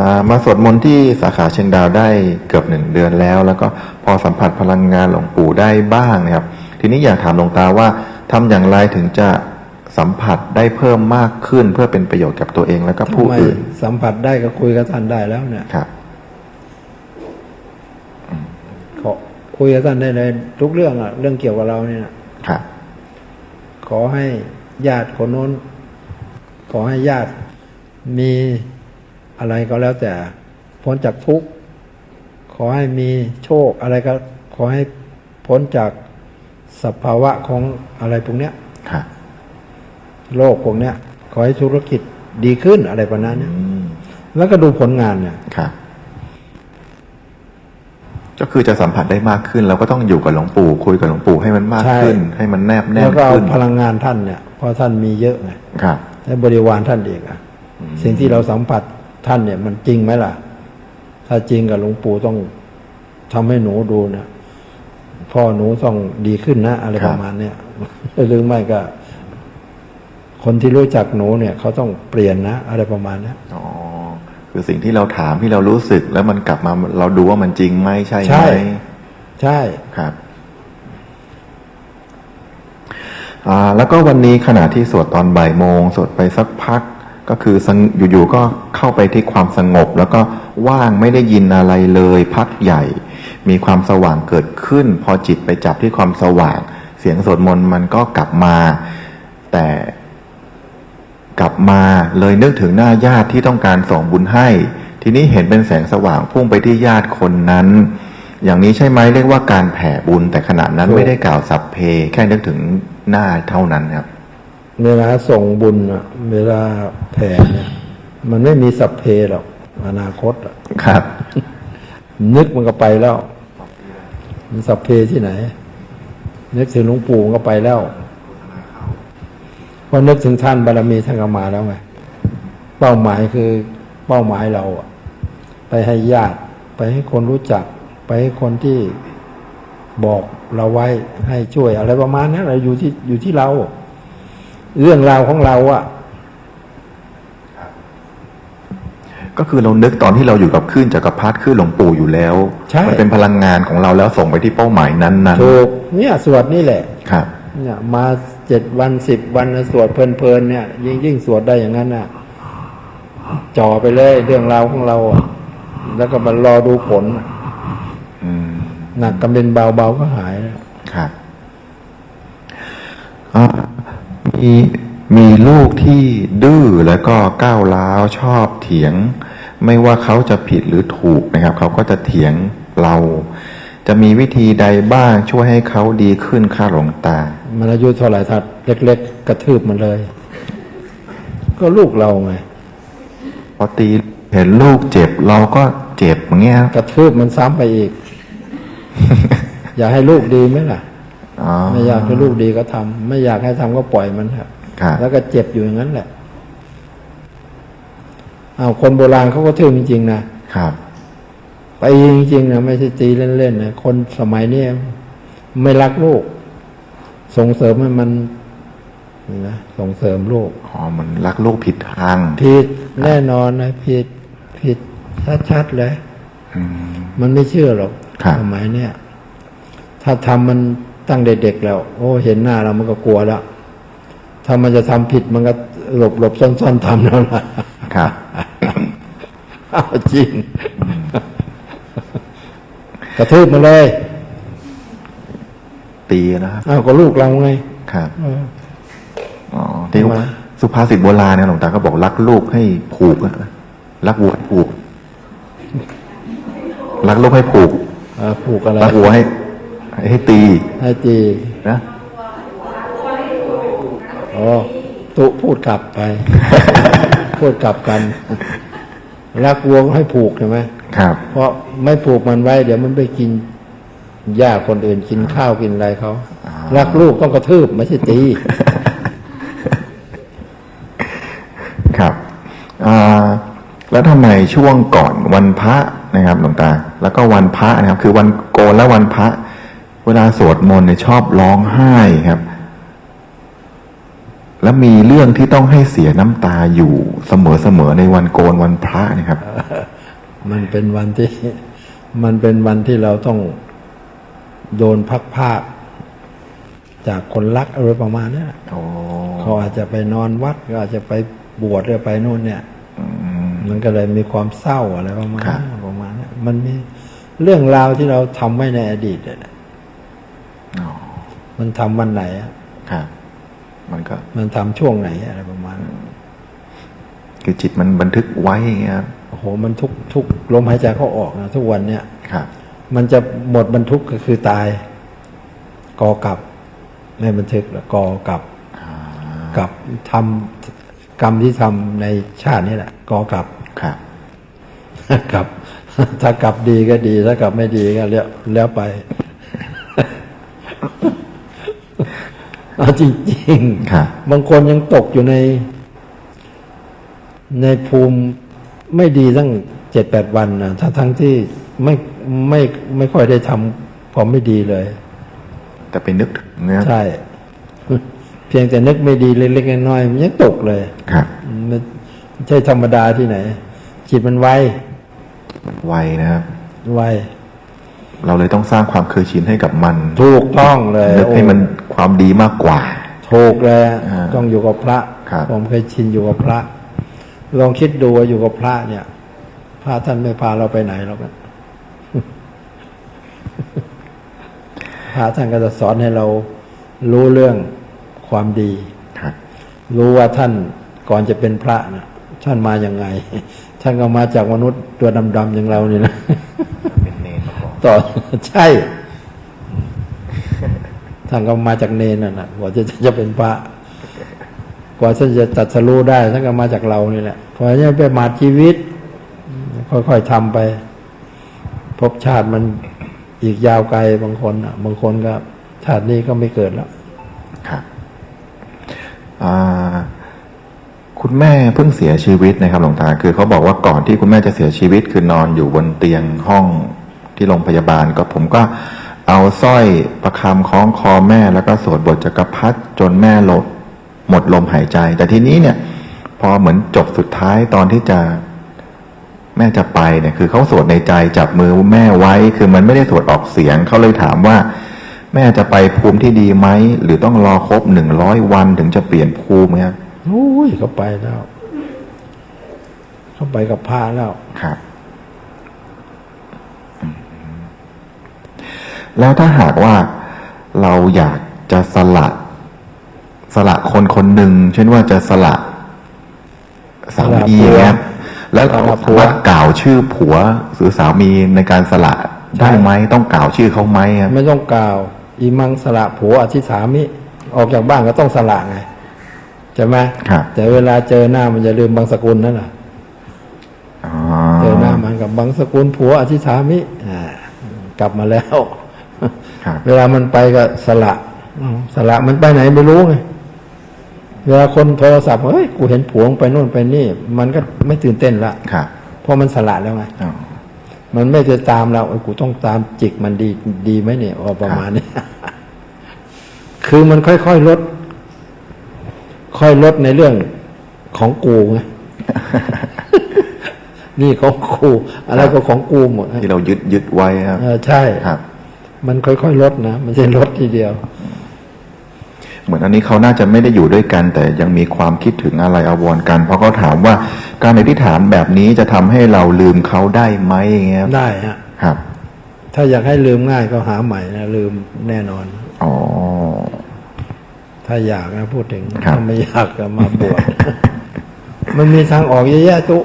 อ่ามาสวดมนต์ที่สาขาเชียงดาวได้เกือบหนึ่งเดือนแล้ว แล้วก็พอสัมผัสพลังงานหลวงปู่ได้บ้างนะครับ ทีนี้อยากถามหลวงตาว่าทำอย่างไรถึงจะสัมผัสได้เพิ่มมากขึ้นเพื่อเป็นประโยชน์กับตัวเองและก็ผู้ทำไมอื่น สัมผัสได้ก็คุยกับท่านได้แล้วเนี่ยครับขอคุยกับท่านได้เลย ทุกเรื่องอะเรื่องเกี่ยวกับเราเนี่ยครับขอให้ญาติคนโน้น ขอให้ญาติมี อะไรก็แล้วแต่ พ้นจากทุกข์ ขอให้มีโชคอะไรก็ ขอให้พ้นจากสภาวะของอะไรพวกเนี้ยครับโลกพวกเนี้ย ขอให้ธุรกิจดีขึ้นอะไรประมาณเนี้ยอืมแล้วก็ดูผลงานเนี่ยครับก็คือจะสัมผัสได้มากขึ้น เราก็ต้องอยู่กับหลวงปู่ คุยกับหลวงปู่ให้มันมากใช่ขึ้น ให้มันแนบแน่แล้นวก็เอาขึ้นพลังงานท่านเนี่ยเพราะท่านมีเยอะไงครับและบริวารท่านเองอะสิ่งที่เราสัมผัส ท่านเนี่ยมันจริงไหมล่ะ ถ้าจริงกับหลวงปู่ต้องทำให้หนูดูนะพ่อหนูต้องดีขึ้นนะ อะไรครับประมาณเนี้ยหรือไม่ก็ คนที่รู้จักหนูเนี่ย เขาต้องเปลี่ยนนะ อะไรประมาณเนี้ยอ๋อคือสิ่งที่เราถามที่เรารู้สึก แล้วมันกลับมาเราดูว่ามันจริงไหมใช่ไหใช่มใช่ครับอ่าแล้วก็วันนี้ขณะที่สวดตอนบ่ายโมง สวดไปสักพัก ก็คืออยู่ๆก็เข้าไปที่ความสงบ แล้วก็ว่างไม่ได้ยินอะไรเลยพักใหญ่ มีความสว่างเกิดขึ้น พอจิตไปจับที่ความสว่าง เสียงสวดมนต์มันก็กลับมา แต่กลับมาเลยนึกถึงหน้าญาติที่ต้องการส่งบุญให้ ทีนี้เห็นเป็นแสงสว่างพุ่งไปที่ญาติคนนั้น อย่างนี้ใช่ไหมเรียกว่าการแผ่บุญแต่ขณะนั้นไม่ได้กล่าวสัพเพ แค่นึกถึงหน้าเท่านั้นครับ เวลาส่งบุญอะเวลาแผ่เนี่ยมันไม่มีสัพเพหรอกอนาคตอะครับ นึกมันก็ไปแล้วมันสัพเพที่ไหน นึกถึงหลวงปู่มันก็ไปแล้วพอนึกถึงท่านบารมีท่านก็มาแล้วไงเป้าหมายคือเป้าหมายเราอะไปให้ญาติ ไปให้คนรู้จัก ไปให้คนที่บอกเราไว้ให้ช่วยอะไรประมาณนั้นเราอยู่ที่อยู่ที่เรา เรื่องราวของเราอะก็คือเรานึกตอนที่เราอยู่กับคลื่นจักรพรรดิคลื่นหลวงปู่อยู่แล้วใช่มันเป็นพลังงานของเราแล้วส่งไปที่เป้าหมายนั้นๆถูกเนี่ยสวดนี่แหละครับเนี่ยมาเจ็ดวันสิบวันนะสวดเพลินๆเนี่ย ยิ่งยิ่งสวดได้อย่างนั้นน่ะจ่อไปเลยเรื่องราวของเราอะแล้วก็มารอดูผลอืมหนักกำเป็นเบาๆก็หายแล้วครับ อ่ามีลูกที่ดื้อแล้วก็ก้าวร้าวชอบเถียง ไม่ว่าเขาจะผิดหรือถูกนะครับ เขาก็จะเถียงเรา จะมีวิธีใดบ้างช่วยให้เขาดีขึ้นค่าหลวงตา มันอายุเท่าไหร่ทัดเล็ก ๆ กระทืบมันเลย ก็ลูกเราไงพอตีเห็นลูกเจ็บเราก็เจ็บอย่างเงี้ยกระทืบมันซ้ำไปอีก อยากให้ลูกดีไหมล่ะ ไม่อยากให้ลูกดีก็ทำไม่อยากให้ทำก็ปล่อยมันครับครับแล้วก็เจ็บอยู่อย่างนั้นแหละอ้าวคนโบราณเขาก็ทื่อจริงๆนะครับไปจริงๆนะไม่ใช่ตีเล่นๆนะคนสมัยนี้ไม่รักลูก ส่งเสริมให้มันนะส่งเสริมลูกอ๋อมันรักลูกผิดทางผิดแน่นอนนะผิดผิดชัดๆเลยอืมมันไม่เชื่อหรอกครับสมัยเนี้ยถ้าทำมัน ตั้งเด็กๆแล้ว โอ้ เห็นหน้าเรามันก็กลัวแล้ว ถ้ามันจะทำผิดมันก็หลบหลบซ่อนๆทำแล้วล่ะครับอ้าวจริงกระทืบมาเลย ตีนะครับอ้าวก็ลูกเราไงครับเอออ๋อที่ทำไมสุภาษิตโบราณเนี่ยหลวงตาก็บอกรักลูกให้ผูกอะรักวัวให้ผูกรักลูกให้ผูกเออผูกอะไรรักวัวให้ ให้ตีให้จีนะอ๋อตุพูดกลับไป พูดกลับกัน รักวัวก็ให้ผูกใช่ไหมครับ เพราะไม่ผูกมันไว้ เดี๋ยวมันไปกินหญ้าคนอื่นกินข้าวกินอะไรเขารักลูกต้องกระทืบไม่ใช่ตี ครับอ่าแล้วทำไมช่วงก่อนวันพระนะครับหลวงตา แล้วก็วันพระนะครับ คือวันโกนและวันพระ เวลาสวดมนต์เนี่ยชอบร้องไห้ครับ แล้วมีเรื่องที่ต้องให้เสียน้ำตาอยู่เสมอๆในวันโกนวันพระเนะครับ มันเป็นวันที่ มันเป็นวันที่เราต้องโดนพักภาคจากคนรักอะไรประมาณเนี้ยโอ้เขาอาจจะไปนอนวัดก็อาจจะไปบวชหรือไปนู่นเนี่ยอืมมันก็เลยมีความเศร้าอะไรประมาณครับนั้นประมาณนั้นมันมีเรื่องราวที่เราทำไว้ในอดีตเนี่ยนะอ๋อ มันทำวันไหนอะครับมันก็ มันทำช่วงไหนอะไรประมาณนั้นคือจิตมันบันทึกไว้อย่างเงี้ยครับโอ้โหมันทุกทุกลมหายใจเข้าออกนะทุกวันเนี่ยครับ มันจะหมดบรรทุกก็คือตายกอกลับไม่บันทึกแล้วกอกลับอ่ากับทำกรรมที่ทำในชาตินี้แหละกอกลับครับกลับ ถ้ากลับดีก็ดีถ้ากลับไม่ดีก็แล้วแล้วไป เอาจริงครับๆบางคนยังตกอยู่ใน ในภูมิไม่ดีตั้งเจ็ดแปดวันนะถ้าทั้งที่ไม่ไม่ไม่ค่อยได้ทำความไม่ดีเลย แต่ไปนึกถึงเนี่ยใช่ เพียงแต่นึกไม่ดีเล็กๆน้อยๆมันยังตกเลยครับมันไม่ใช่ธรรมดาที่ไหน จิตมันไวไวนะครับไวเราเลยต้องสร้างความเคยชินให้กับมัน ถูกต้องเลยนึกให้มันโอ้ ความดีมากกว่า ถูกเลยอ่าต้องอยู่กับพระ ครับ ผมเคยชินอยู่กับพระ ลองคิดดูว่าอยู่กับพระเนี่ย พระท่านไม่พาเราไปไหนหรอกนะ พระท่านก็จะสอนให้เรารู้เรื่องความดี ครับ รู้ว่าท่านก่อนจะเป็นพระนะท่านมาอย่างไง ท่านก็มาจากมนุษย์ตัวดำๆอย่างเรานี่นะ เป็นเนรมาก่อน ต่อ ใช่ ท่านก็มาจากเนนน่ะกว่าจะจะเป็นพระกว่าท่านจะตัดสรู้ได้ท่านก็มาจากเรานี่แหละเพราะฉะนั้นไปมาชีวิต ค่อยๆทำไปภพชาติมันอีกยาวไกลบางคนอะ บางคนก็ชาตินี้ก็ไม่เกิดแล้วครับคุณแม่เพิ่งเสียชีวิตนะครับหลวงตาคือเขาบอกว่าก่อนที่คุณแม่จะเสียชีวิตคือนอนอยู่บนเตียงห้องที่โรงพยาบาลก็ผมก็ เอาสร้อยประคำคล้องคอแม่แล้วก็สวดบทจักรพรรดิจนแม่ลดหมดลมหายใจ แต่ทีนี้เนี่ย พอเหมือนจบสุดท้ายตอนที่จะแม่จะไปเนี่ยคือเขาสวดในใจจับมือแม่ไว้ คือมันไม่ได้สวดออกเสียงเขาเลยถามว่า แม่จะไปภูมิที่ดีไหมหรือต้องรอครบหนึ่งร้อยวันถึงจะเปลี่ยนภูมิครับโอ้ยเขาไปแล้ว เขาไปกับพระแล้วครับ แล้วถ้าหากว่าเราอยากจะสละสละคนคนหนึ่งเช่นว่าจะสละสามีสละผัวเนี่ยแล้วเราสละผัสาวมารถกล่าวชื่อผัวหรือสามีในการสละได้ไหมต้องกล่าวชื่อเขาไหมครับไม่ต้องกล่าวอีมังสละผัวอธิษฐามิออกจากบ้านก็ต้องสละไงใช่ไหมครับแต่เวลาเจอหน้ามันจะลืมบางสกุลนั่นแหละอ๋อเจอหน้ามันกับบางสกุลผัวอธิษฐามิอ่ากลับมาแล้วครับ เวลามันไปก็สละอ้าวสละมันไปไหนไม่รู้ไงเวลาคนโทรศัพท์เฮ้ยกูเห็นผัวมึงไปนู่นไปนี่ มันก็ไม่ตื่นเต้นละครับเพราะมันสละแล้วไงอ๋อมันไม่จะตามเราเอ้ยกูต้องตามจิกมันดีดีไหมเนี่ยออกประมาณนี้คือมันค่อยๆลด ค่อยลดในเรื่องของกูไงนี่ของกู อะไรก็ของกูหมดที่เรายึดยึดไว้ครับเออใช่ครับ มันค่อยๆลดนะไม่ใช่ลดทีเดียว เหมือนอันนี้เขาน่าจะไม่ได้อยู่ด้วยกัน แต่ยังมีความคิดถึงอะไรอาวรณ์กัน เพราะเขาถามว่าการอธิษฐานแบบนี้จะทำให้เราลืมเขาได้ไหมอย่างเงี้ยครับได้ฮะครับ ถ้าอยากให้ลืมง่ายก็หาใหม่นะลืมแน่นอนอ๋อถ้าอยากนะพูดถึงครับถ้าไม่อยากก็มาบวชมันมีทางออกเยอะแยะตุ